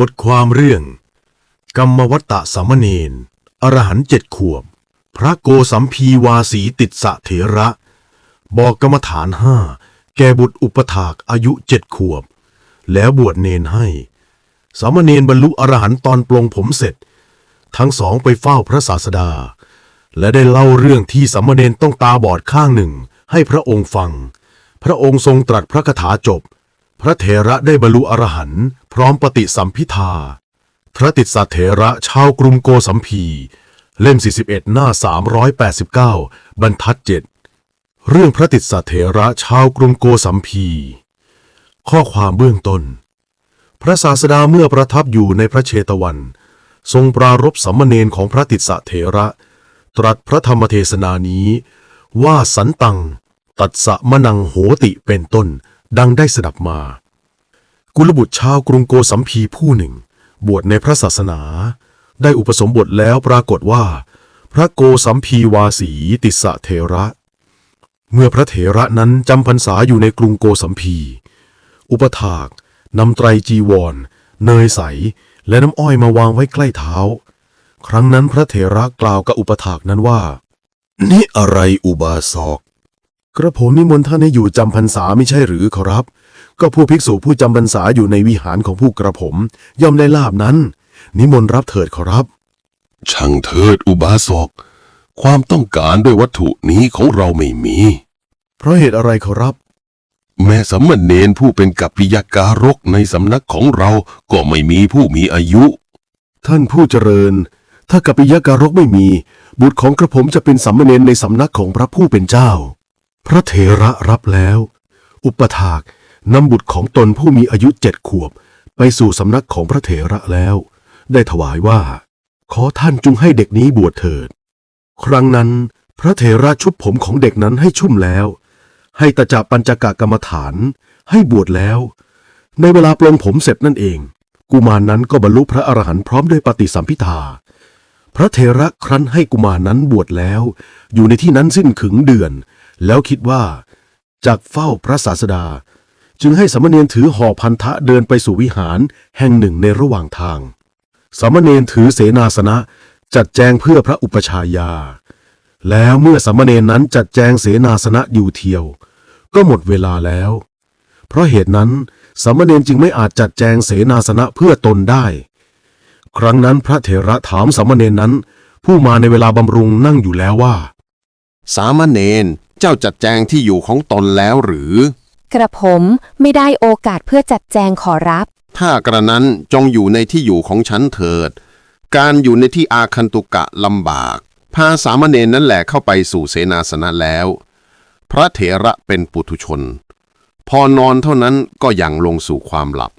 บทความเรื่อง กรรมวัตตะสามเณรอรหันต์เจ็ดขวบ พระโกสัมพีวาสีติดสะเถระ บอกกรรมฐานห้าแก่บุตรอุปถากอายุเจ็ดขวบ แล้วบวชเนนให้ สามเณรบรรลุอรหันต์ตอนปลงผมเสร็จ ทั้งสองไปเฝ้าพระศาสดา และได้เล่าเรื่องที่สามเณรต้องตาบอดข้างหนึ่งให้พระองค์ฟัง พระองค์ทรงตรัสพระคาถาจบ พระเถระได้บรรลุอรหันต์พร้อมปฏิสัมพิทาพระติสสะเถระชาวกรุงโกสัมพี เล่ม 41 หน้า 389 บรรทัดเจ็ดเรื่องพระติสสะเถระชาวกรุงโกสัมพี ข้อความเบื้องต้น พระศาสดาเมื่อประทับอยู่ในพระเชตวัน ทรงปรารบสัมมเนนของพระติสสะเถระ ตรัสพระธรรมเทศนานี้ ว่าสันตัง ตัดสะมะนังโหติเป็นต้น ดังได้สดับมา กุลบุตรชาวกรุงโกสัมพีผู้หนึ่ง บวชในพระศาสนา ได้อุปสมบทแล้วปรากฏว่า พระโกสัมพีวาสีติสะเถระ เมื่อพระเถระนั้นจำพรรษาอยู่ในกรุงโกสัมพี อุปถากนำไตรจีวร เนยใส และน้ำอ้อยมาวางไว้ใกล้เท้า ครั้งนั้นพระเถระกล่าวกับอุปถากนั้นว่า นี่อะไรอุบาสก กระผมนิมนต์ท่านให้อยู่จำพรรษาไม่ใช่หรือขอรับ ก็ผู้ภิกษุผู้จำพรรษาอยู่ในวิหารของผู้กระผม ย่อมได้ลาบนั้น นิมนต์รับเถิดขอรับ ช่างเถิดอุบาสก ความต้องการด้วยวัตถุนี้ของเราไม่มี เพราะเหตุอะไรขอรับ แม้สัมมเนนผู้เป็นกัปปิยการกในสำนักของเราก็ไม่มีผู้มีอายุ ท่านผู้เจริญ ถ้ากัปปิยการกไม่มี บุตรของกระผมจะเป็นสัมมเนนในสำนักของพระผู้เป็นเจ้า พระเถระรับแล้ว อุปถากนำบุตรของตนผู้มีอายุเจ็ดขวบ ไปสู่สำนักของพระเถระแล้ว ได้ถวายว่า ขอท่านจงให้เด็กนี้บวชเถิด ครั้งนั้น พระเถระชุบผมของเด็กนั้นให้ชุ่มแล้ว ให้ตจับปัญจกะกรรมฐาน ให้บวชแล้ว ในเวลาปลงผมเสร็จนั่นเอง กุมารนั้นก็บรรลุพระอรหันต์พร้อมด้วยปฏิสัมพิทาพระเถระครั้นให้กุมารนั้นบวชแล้ว อยู่ในที่นั้นสิ้นขึงเดือน แล้วคิดว่าจากเฝ้าพระศาสดา จึงให้สามเณรถือห่อพันธะเดินไปสู่วิหารแห่งหนึ่งในระหว่างทางสามเณรถือเสนาสนะ จัดแจงเพื่อพระอุปชายา แล้วเมื่อสามเณรนั้นจัดแจงเสนาสนะอยู่เทียว ก็หมดเวลาแล้ว เพราะเหตุนั้นสามเณรจึงไม่อาจจัดแจงเสนาสนะเพื่อตนได้ ครั้งนั้นพระเถระถามสามเณรนั้น ผู้มาในเวลาบำรุงนั่งอยู่แล้วว่า สามเณร เจ้าจัดแจงที่อยู่ของตนแล้วหรือ กระผมไม่ได้โอกาสเพื่อจัดแจงขอรับ ถ้ากระนั้นจงอยู่ในที่อยู่ของฉันเถิด การอยู่ในที่อาคันตุกะลำบาก พาสามเณรนั่นแหละเข้าไปสู่เสนาสนะแล้ว พระเถระเป็นปุถุชน พอนอนเท่านั้นก็ยังลงสู่ความหลับ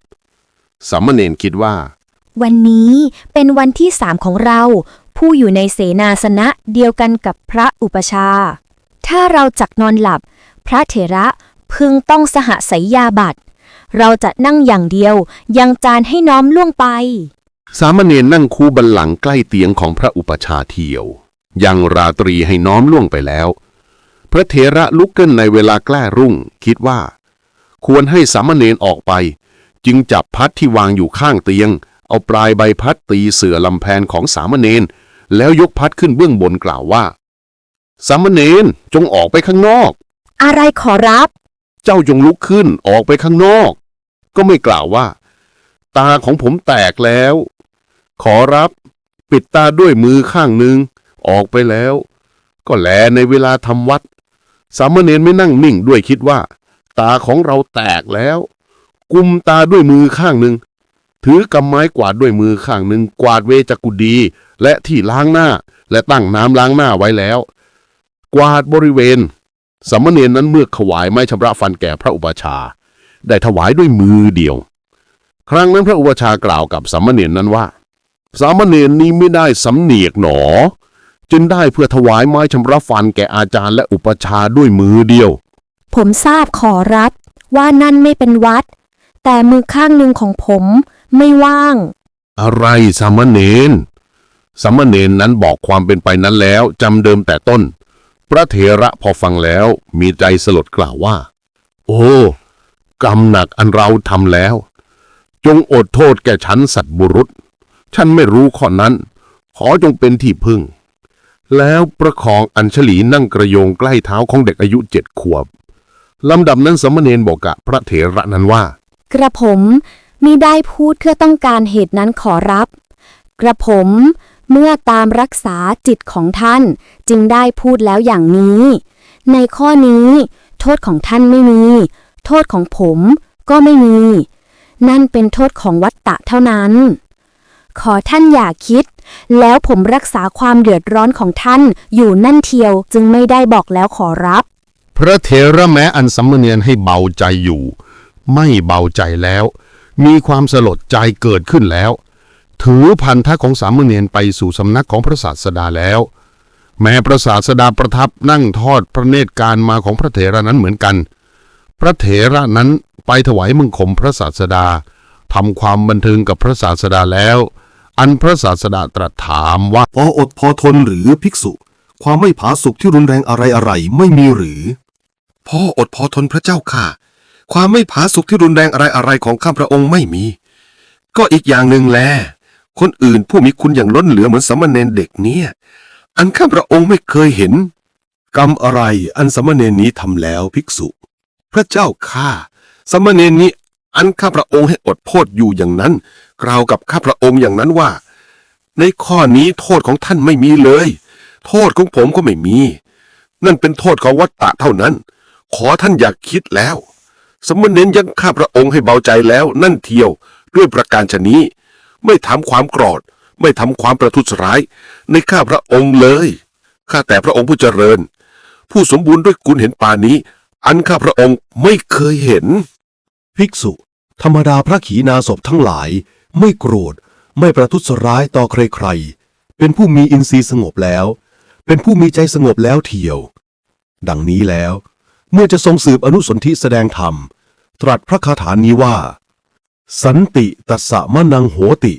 สามเณรคิดว่า วันนี้เป็นวันที่สามของเรา ผู้อยู่ในเสนาสนะเดียวกันกับพระอุปชา ถ้าเราจักนอนหลับ พระเถระพึงต้องสหสยยาบัตรเราจะนั่งอย่างเดียว ยังจานให้น้อมล่วงไป สามเณรนั่งคูบันหลังใกล้เตียงของพระอุปชาเที่ยว ยังราตรีให้น้อมล่วงไปแล้ว พระเถระลุกขึ้นในเวลาแกล้รุ่ง คิดว่า ควรให้สามเณรออกไป จึงจับพัดที่วางอยู่ข้างเตียง เอาปลายใบพัดตีเสือลำแพนของสามเณรแล้วยกพัดขึ้นเบื้องบนกล่าวว่า สามเณรจงออกไปข้างนอก อะไรขอรับ เจ้าจงลุกขึ้นออกไปข้างนอก ก็ไม่กล่าวว่า ตาของผมแตกแล้ว ขอรับ ปิดตาด้วยมือข้างหนึ่งออกไปแล้ว ก็แลในเวลาทำวัด สามเณรไม่นั่งนิ่งด้วยคิดว่า ตาของเราแตกแล้ว กุมตาด้วยมือข้างหนึ่งถือกำไม้กวาดด้วยมือข้างหนึ่งกวาดเวจักุดี และที่ล้างหน้า และตั้งน้ำล้างหน้าไว้แล้ว กวาดบริเวณสามเณรนั้นเมื่อถวายไม้ชำระฟันแก่พระอุปชฌาย์ได้ถวายด้วยมือเดียว ครั้งนั้นพระอุปชฌาย์กล่าวกับสามเณรนั้นว่า สามเณรนี้ไม่ได้สำเนียกหนอ จึงได้เพื่อถวายไม้ชำระฟันแก่อาจารย์และอุปชฌาย์ด้วยมือเดียว ผมทราบขอรับว่านั่นไม่เป็นวัด แต่มือข้างหนึ่งของผมไม่ว่าง อะไรสามเณรสามเณรนั้นบอกความเป็นไปนั้นแล้วจำเดิมแต่ต้น พระเถระพอฟังแล้วมีใจสลดกล่าวว่า โอ้ กรรมหนักอันเราทำแล้ว จงอดโทษแก่ฉันสัตบุรุษ ฉันไม่รู้ข้อนั้น ขอจงเป็นที่พึ่ง แล้วประคองอัญชลีนั่งกระโยงใกล้เท้าของเด็กอายุเจ็ดขวบลำดับนั้นสมณเณรบอกกับพระเถระนั้นว่า กระผมมิได้พูดเพื่อต้องการเหตุนั้นขอรับ กระผม เมื่อตามรักษาจิตของท่านจึงได้พูดแล้วอย่างนี้ ในข้อนี้ โทษของท่านไม่มี โทษของผมก็ไม่มี นั่นเป็นโทษของวัตตะเท่านั้น ขอท่านอย่าคิด แล้วผมรักษาความเดือดร้อนของท่านอยู่นั่นเทียวจึงไม่ได้บอกแล้วขอรับ พระเถระแม้อันสัมมเนียนให้เบาใจอยู่ ไม่เบาใจแล้ว มีความสลดใจเกิดขึ้นแล้ว ถือพันธะของสามเณรไปสู่สำนักของพระศาสดาแล้ว แม้พระศาสดาประทับนั่งทอดพระเนตรการมาของพระเถระนั้นเหมือนกัน พระเถระนั้นไปถวายมึงคมพระศาสดาทำความบันเทิงกับพระศาสดาแล้ว อันพระศาสดาตรัสถามว่าพออดพอทนหรือภิกษุ ความไม่ผาสุกที่รุนแรงอะไรอะไรไม่มีหรือ พออดพอทนพระเจ้าค่ะ ความไม่ผาสุกที่รุนแรงอะไรอะไรของข้าพระองค์ไม่มี ก็อีกอย่างหนึ่งแล คนอื่นผู้มีคุณอย่างล้นเหลือเหมือนสามเณรเด็กเนี่ย อันข้าพระองค์ไม่เคยเห็น กรรมอะไรอันสมณเณรนี้ทำแล้วภิกษุ พระเจ้าข้าสามเณรนี้อันข้าพระองค์ให้อดโทษอยู่อย่างนั้น กล่าวกับข้าพระองค์อย่างนั้นว่า ในข้อนี้โทษของท่านไม่มีเลย โทษของผมก็ไม่มี นั่นเป็นโทษของวัตตะเท่านั้น ขอท่านอย่าคิดแล้ว สมณเณรยังข้าพระองค์ให้เบาใจแล้วนั่นเทียวด้วยประการชนี้ ไม่ทำความโกรธ ไม่ทำความประทุษร้าย ในข้าพระองค์เลย ข้าแต่พระองค์ผู้เจริญ ผู้สมบูรณ์ด้วยกุลเห็นป่านี้ อันข้าพระองค์ไม่เคยเห็น ภิกษุ ธรรมดาพระขีณาสพทั้งหลาย ไม่โกรธ ไม่ประทุษร้ายต่อใครๆ เป็นผู้มีอินทรีย์สงบแล้ว เป็นผู้มีใจสงบแล้วเทียว ดังนี้แล้ว เมื่อจะทรงสืบอนุสนธิแสดงธรรม ตรัสพระคาถานี้ว่า สันติตัสสะมะนังโหติ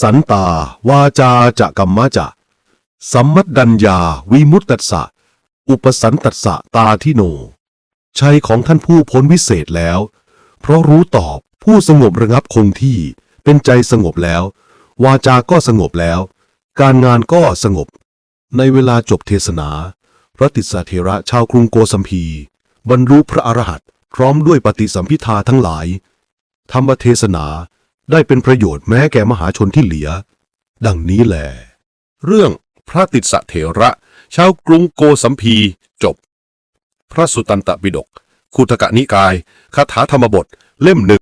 สันตาวาจาจะกัมมะจะสัมมัดดัญญาวิมุตตัสสะ อุปสันตัสสะตาทิโน ชัยของท่านผู้พ้นวิเศษแล้ว เพราะรู้ตอบผู้สงบระงับคงที่เป็นใจสงบแล้ว วาจาก็สงบแล้ว การงานก็สงบ ในเวลาจบเทศนา พระติสเทระชาวกรุงโกสัมพี บรรลุพระอรหันต์พร้อมด้วยปฏิสัมพิทาทั้งหลาย ธรรมเทศนาได้เป็นประโยชน์แม้แก่มหาชนที่เหลือ ดังนี้แหลเรื่องพระติสเถระชาวกรุงโกสัมพีจบ พระสุตันตปิฎกขุทกนิกายคาถาธรรมบทเล่มหนึ่ง